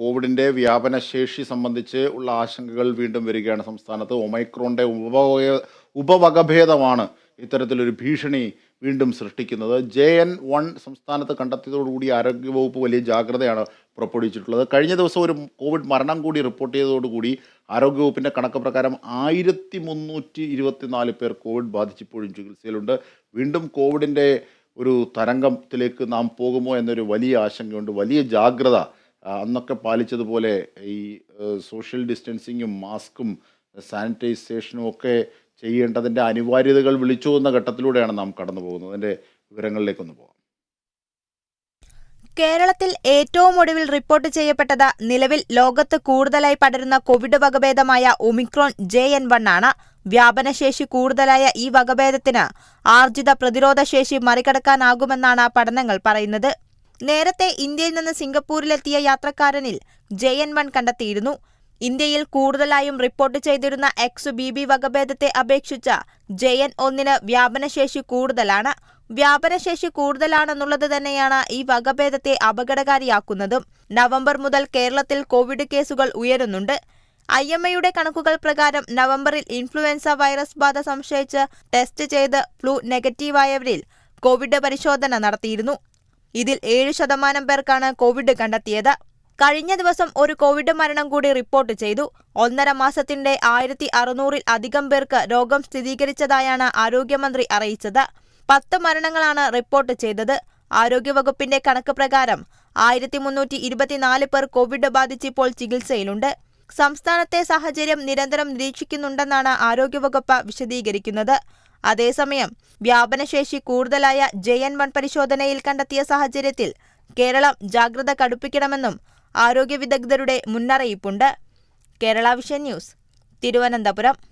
കോവിഡിന്റെ വ്യാപനശേഷി സംബന്ധിച്ച് ഉള്ള ആശങ്കകൾ വീണ്ടും വരികയാണ് സംസ്ഥാനത്ത്. ഒമൈക്രോണിന്റെ ഉപവക ഉപവകഭേദമാണ് ഇത്തരത്തിലൊരു ഭീഷണി വീണ്ടും സൃഷ്ടിക്കുന്നത്. ജെ എൻ വൺ സംസ്ഥാനത്ത് കണ്ടെത്തിയതോടുകൂടി ആരോഗ്യവകുപ്പ് വലിയ ജാഗ്രതയാണ് പുറപ്പെടുവിച്ചിട്ടുള്ളത്. കഴിഞ്ഞ ദിവസം ഒരു കോവിഡ് മരണം കൂടി റിപ്പോർട്ട് ചെയ്തതോടുകൂടി ആരോഗ്യവകുപ്പിന്റെ കണക്ക് പ്രകാരം ആയിരത്തി മുന്നൂറ്റി ഇരുപത്തിനാല് പേർ കോവിഡ് ബാധിച്ചിപ്പോഴും ചികിത്സയിലുണ്ട്. വീണ്ടും കോവിഡിന്റെ ഒരു തരംഗത്തിലേക്ക് നാം പോകുമോ എന്നൊരു വലിയ ആശങ്കയുണ്ട്. വലിയ ജാഗ്രത അന്നൊക്കെ പാലിച്ചതുപോലെ ഈ സോഷ്യൽ ഡിസ്റ്റൻസിങ്ങും മാസ്കും സാനിറ്റൈസേഷനും ഒക്കെ ചെയ്യേണ്ടതിന്റെ അനിവാര്യതകൾ വിളിച്ചു പോകുന്ന ഘട്ടത്തിലൂടെയാണ് നാം കടന്നു പോകുന്നത്. അതിന്റെ വിവരങ്ങളിലേക്കൊന്ന് പോകാം കേരളത്തിൽ ഏറ്റവും ഒടുവിൽ റിപ്പോർട്ട് ചെയ്യപ്പെട്ടത് നിലവിൽ ലോകത്ത് കൂടുതലായി പടരുന്ന കോവിഡ് വകഭേദമായ ഒമിക്രോൺ ജെ എൻ വൺ ആണ്. വ്യാപനശേഷി കൂടുതലായ ഈ വകഭേദത്തിന് ആർജിത പ്രതിരോധശേഷി മറികടക്കാനാകുമെന്നാണ് പഠനങ്ങൾ പറയുന്നത്. നേരത്തെ ഇന്ത്യയിൽ നിന്ന് സിംഗപ്പൂരിലെത്തിയ യാത്രക്കാരനിൽ ജെ എൻ വൺ കണ്ടെത്തിയിരുന്നു. ഇന്ത്യയിൽ കൂടുതലായും റിപ്പോർട്ട് ചെയ്തിരുന്ന എക്സ് ബി ബി വകഭേദത്തെ അപേക്ഷിച്ച ജെ എൻ ഒന്നിന് വ്യാപനശേഷി കൂടുതലാണ്. വ്യാപനശേഷി കൂടുതലാണെന്നുള്ളത് തന്നെയാണ് ഈ വകഭേദത്തെ അപകടകാരിയാക്കുന്നതും. നവംബർ മുതൽ കേരളത്തിൽ കോവിഡ് കേസുകൾ ഉയരുന്നുണ്ട്. ഐ എം എയുടെ കണക്കുകൾ പ്രകാരം നവംബറിൽ ഇൻഫ്ലുവൻസ വൈറസ് ബാധ സംശയിച്ച് ടെസ്റ്റ് ചെയ്ത് ഫ്ലൂ നെഗറ്റീവായവരിൽ കോവിഡ് പരിശോധന നടത്തിയിരുന്നു. ഇതിൽ ഏഴ് ശതമാനം പേർക്കാണ് കോവിഡ് കണ്ടെത്തിയത്. കഴിഞ്ഞ ദിവസം ഒരു കോവിഡ് മരണം കൂടി റിപ്പോർട്ട് ചെയ്തു. ഒന്നര മാസത്തിന്റെ ആയിരത്തി അറുന്നൂറിൽ അധികം പേർക്ക് രോഗം സ്ഥിരീകരിച്ചതായാണ് ആരോഗ്യമന്ത്രി അറിയിച്ചത്. പത്ത് മരണങ്ങളാണ് റിപ്പോർട്ട് ചെയ്തത്. ആരോഗ്യവകുപ്പിന്റെ കണക്ക് പ്രകാരം ആയിരത്തി മുന്നൂറ്റി ഇരുപത്തിനാല് പേർ കോവിഡ് ബാധിച്ചിപ്പോൾ ചികിത്സയിലുണ്ട്. സംസ്ഥാനത്തെ സാഹചര്യം നിരന്തരം നിരീക്ഷിക്കുന്നുണ്ടെന്നാണ് ആരോഗ്യവകുപ്പ് വിശദീകരിക്കുന്നത്. അതേസമയം വ്യാപനശേഷി കൂടുതലായ ജെ എൻ വൺ പരിശോധനയിൽ കണ്ടെത്തിയ സാഹചര്യത്തിൽ കേരളം ജാഗ്രത കടുപ്പിക്കണമെന്നും ആരോഗ്യ വിദഗ്ധരുടെ മുന്നറിയിപ്പുണ്ട്. Kerala vision news Thiruvananthapuram.